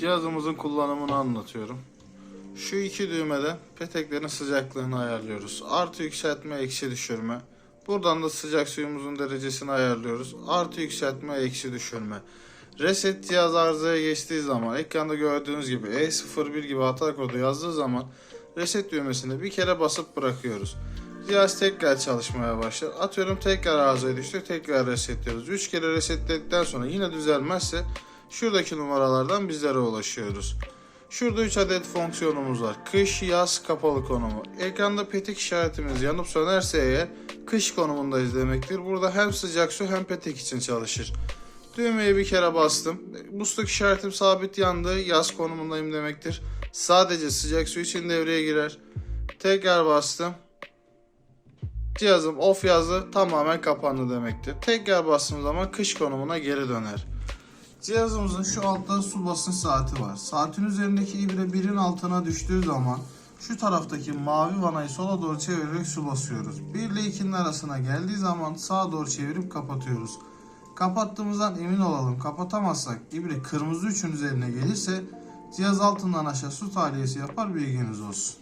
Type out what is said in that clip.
Cihazımızın kullanımını anlatıyorum. Şu iki düğmede peteklerin sıcaklığını ayarlıyoruz. Artı yükseltme, eksi düşürme. Buradan da sıcak suyumuzun derecesini ayarlıyoruz. Artı yükseltme, eksi düşürme. Reset cihaz arızaya geçtiği zaman ekranda gördüğünüz gibi E01 gibi hata kodu yazdığı zaman reset düğmesine bir kere basıp bırakıyoruz. Cihaz tekrar çalışmaya başlar. Atıyorum tekrar arızaya düştü. Tekrar resetliyoruz. 3 kere resetledikten sonra yine düzelmezse şuradaki numaralardan bizlere ulaşıyoruz. Şurada 3 adet fonksiyonumuz var. Kış, yaz, kapalı konumu. Ekranda petek işaretimiz yanıp sönerse eğer kış konumundayız demektir. Burada hem sıcak su hem petek için çalışır. Düğmeye bir kere bastım. Musluk işaretim sabit yandı. Yaz konumundayım demektir. Sadece sıcak su için devreye girer. Tekrar bastım. Cihazım off yazdı tamamen kapandı demektir. Tekrar bastığım zaman kış konumuna geri döner. Cihazımızın şu altta su basınç saati var. Saatin üzerindeki ibre birin altına düştüğü zaman şu taraftaki mavi vanayı sola doğru çevirerek su basıyoruz. 1 ile 2'nin arasına geldiği zaman sağa doğru çevirip kapatıyoruz. Kapattığımızdan emin olalım. Kapatamazsak ibre kırmızı üçün üzerine gelirse cihaz altından aşağı su tahliyesi yapar bilginiz olsun.